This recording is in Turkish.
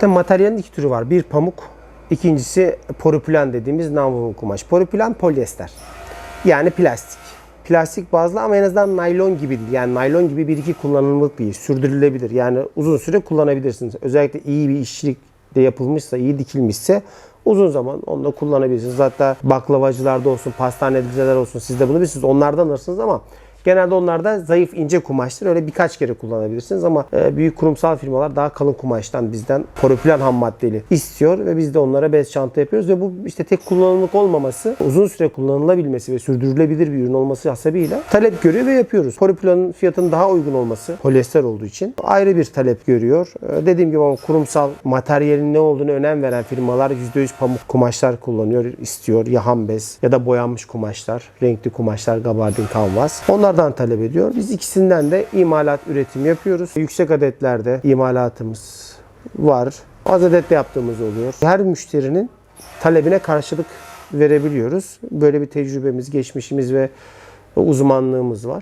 Zaten materyalin iki türü var. Bir pamuk, ikincisi polipilen dediğimiz nonwoven kumaş. Polipilen polyester. Yani plastik. Plastik bazlı ama en azından naylon gibi değil. Yani naylon gibi bir iki kullanımlık iş. Sürdürülebilir. Yani uzun süre kullanabilirsiniz. Özellikle iyi bir işçilikle yapılmışsa, iyi dikilmişse uzun zaman onu da kullanabilirsiniz. Hatta baklavacılarda olsun, pastaneciler olsun siz de bunu bilirsiniz. Onlardan alırsınız ama Genelde onlarda zayıf ince kumaştır. Öyle birkaç kere kullanabilirsiniz ama e, büyük kurumsal firmalar daha kalın kumaştan bizden polipilen ham maddeli istiyor ve biz de onlara bez çanta yapıyoruz ve bu işte tek kullanımlık olmaması, uzun süre kullanılabilmesi ve sürdürülebilir bir ürün olması hasebiyle talep görüyor ve yapıyoruz. Polipilenin fiyatının daha uygun olması polyester olduğu için ayrı bir talep görüyor. E, Dediğim gibi ama kurumsal materyalin ne olduğunu önem veren firmalar %100 pamuk kumaşlar kullanıyor, istiyor. Ya ham bez ya da boyanmış kumaşlar, renkli kumaşlar, gabardin kanvas. Onlardan talep ediyor. Biz ikisinden de imalat üretim yapıyoruz. Yüksek adetlerde imalatımız var. Az adetle yaptığımız oluyor. Her müşterinin talebine karşılık verebiliyoruz. Böyle bir tecrübemiz, geçmişimiz ve uzmanlığımız var.